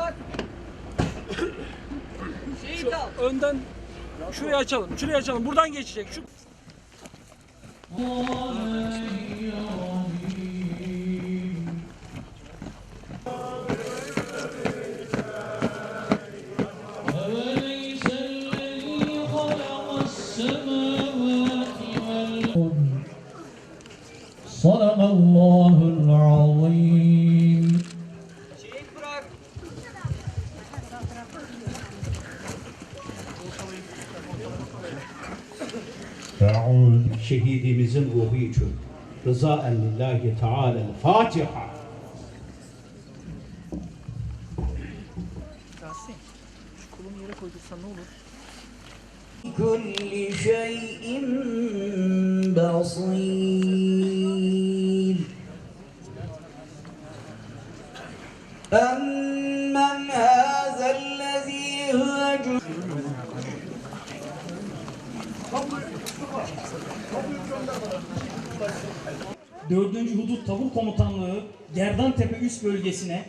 Bak. Şeyi Şu, önden şurayı açalım. Şurayı açalım. Buradan geçecek. Şu şehidimizin ruhu için rıza lillahi teala Fatiha. şu kolunu yere koydursan ne olur? كل شيء بصير أمن 4. Hudut Tabur Komutanlığı Gerdantepe Üst Bölgesi'ne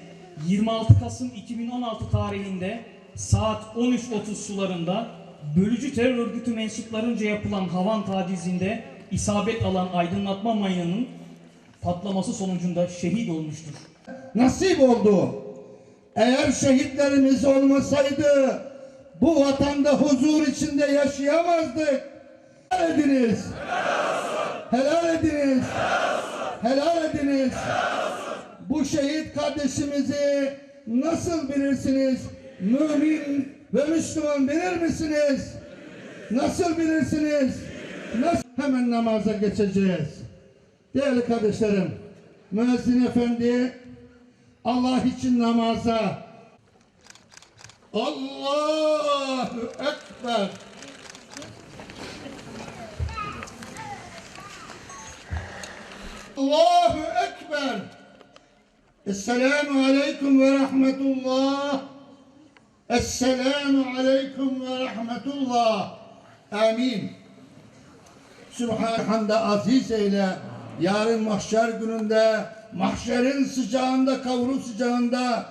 26 Kasım 2016 tarihinde saat 13.30 sularında bölücü terör örgütü mensuplarınca yapılan havan tacizinde isabet alan aydınlatma mayının patlaması sonucunda şehit olmuştur. Nasip oldu. Eğer şehitlerimiz olmasaydı bu vatanda huzur içinde yaşayamazdık. Helal ediniz. Helal ediniz. Helal ediniz. Bu şehit kardeşimizi nasıl bilirsiniz? Mümin ve Müslüman bilir misiniz? Nasıl bilirsiniz? Nasıl? Hemen namaza geçeceğiz. Değerli kardeşlerim, müezzin efendi Allah için namaza. Allahu Ekber. Allahu Ekber. Esselamu Aleyküm ve Rahmetullah. Esselamu Aleyküm ve Rahmetullah. Amin. Sübhane aziz eyle. Yarın mahşer gününde, mahşerin sıcağında, kavru sıcağında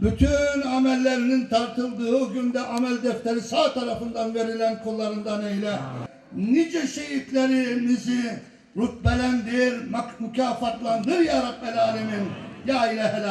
bütün amellerinin tartıldığı günde amel defteri sağ tarafından verilen kullarından eyle. Nice şehitlerimizi rütbelendir, mükafatlandır ya Rabbel Alemin. Ya İlahel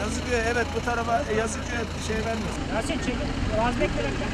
Yazıkıyor evet bu tarafa yazıkıyor şey vermiyor. Yasin çekil. Vazgeç gerek yok.